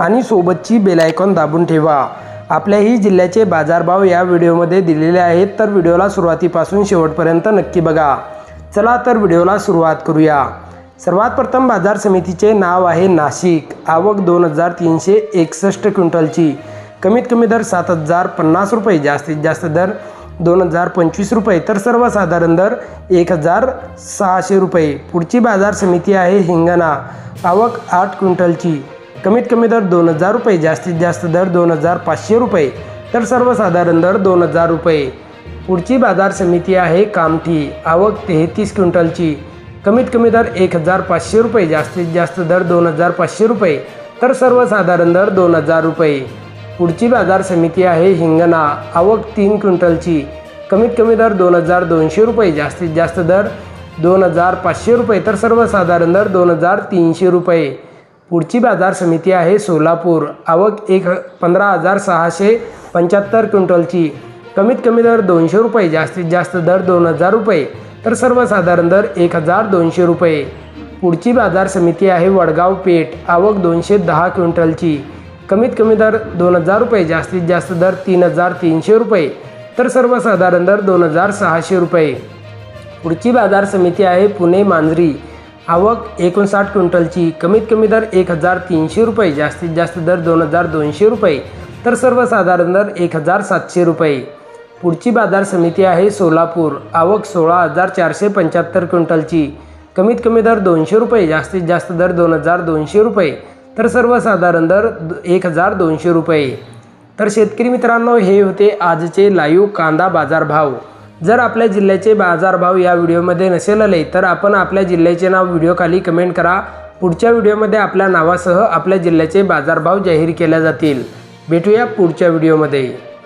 आणि सोबतची बेलायकॉन दाबून ठेवा. आपल्याही जिल्ह्याचे बाजारभाव या व्हिडिओमध्ये दिलेले आहेत तर व्हिडिओला सुरुवातीपासून शेवटपर्यंत नक्की बघा. चला तर व्हिडिओला सुरुवात करूया. सर्वात प्रथम बाजार समितीचे नाव आहे नाशिक. आवक दोन हजार तीनशे एकसष्ट क्विंटलची. कमीत कमी दर सात हजार पन्नास रुपये जास्तीत जास्त दर दोन हजार पंचवीस रुपये तर सर्वसाधारण दर एक हजार सहाशे रुपये. पुढची बाजार समिती आहे हिंगणा. आवक आठ क्विंटलची. कमीत कमी दर दोन हजार रुपये जास्तीत जास्त दर दोन हजार पाचशे रुपये. तर सर्वसाधारण दर दोन हजार रुपये. पुढची बाजार समिती आहे कामठी. आवक तेहतीस क्विंटलची. कमीत कमी दर एक हजार पाचशे रुपये जास्तीत जास्त दर दोन हजार पाचशे रुपये. तर सर्वसाधारण दर दोन हजार रुपये. पुढची बाजार समिती आहे हिंगणा. आवक तीन क्विंटलची. कमीत कमी दर दोन हजार दोनशे रुपये जास्तीत जास्त दर दोन हजार पाचशे रुपये. तर सर्वसाधारण दर दोन हजार तीनशे रुपये. पुढची बाजार समिती आहे सोलापूर. आवक एक पंधरा हजार सहाशे पंच्याहत्तर क्विंटलची. कमीत कमी दर दोनशे रुपये जास्तीत जास्त दर दोन हजार रुपये तर सर्वसाधारण दर एक हजार दोनशे रुपये. पुढची बाजार समिती आहे वडगाव पेठ. आवक दोनशे दहा क्विंटलची. कमीत कमी दर दोन हजार रुपये जास्तीत जास्त दर तीन हजार तीनशे रुपये तर सर्वसाधारण दर दोन हजार सहाशे रुपये. पुढची बाजार समिती आहे पुणे मांजरी. आवक एकोणसाठ क्विंटलची कमीत कमी दर एक हजार तीनशे रुपये जास्तीत जास्त दर दोन हजार दोनशे रुपये तर सर्वसाधारण दर एक हजार सातशे रुपये. पुढची बाजार समिती आहे सोलापूर. आवक सोळा हजार चारशे पंच्याहत्तर क्विंटलची कमीत कमी दर दोनशे रुपये जास्तीत जास्त दर दोन हजार दोनशे रुपये तर सर्वसाधारण दर एक हजार दोनशे रुपये. तर शेतकरी मित्रांनो हे होते आजचे लाईव्ह कांदा बाजारभाव. जर आपल्या जिल्ह्याचे बाजारभाव या व्हिडिओमध्ये नसेल आले तर आपण आपल्या जिल्ह्याचे नाव व्हिडिओ खाली कमेंट करा. पुढच्या व्हिडिओमध्ये आपल्या नावासह आपल्या जिल्ह्याचे बाजारभाव जाहीर केल्या जातील. भेटूया पुढच्या व्हिडिओमध्ये.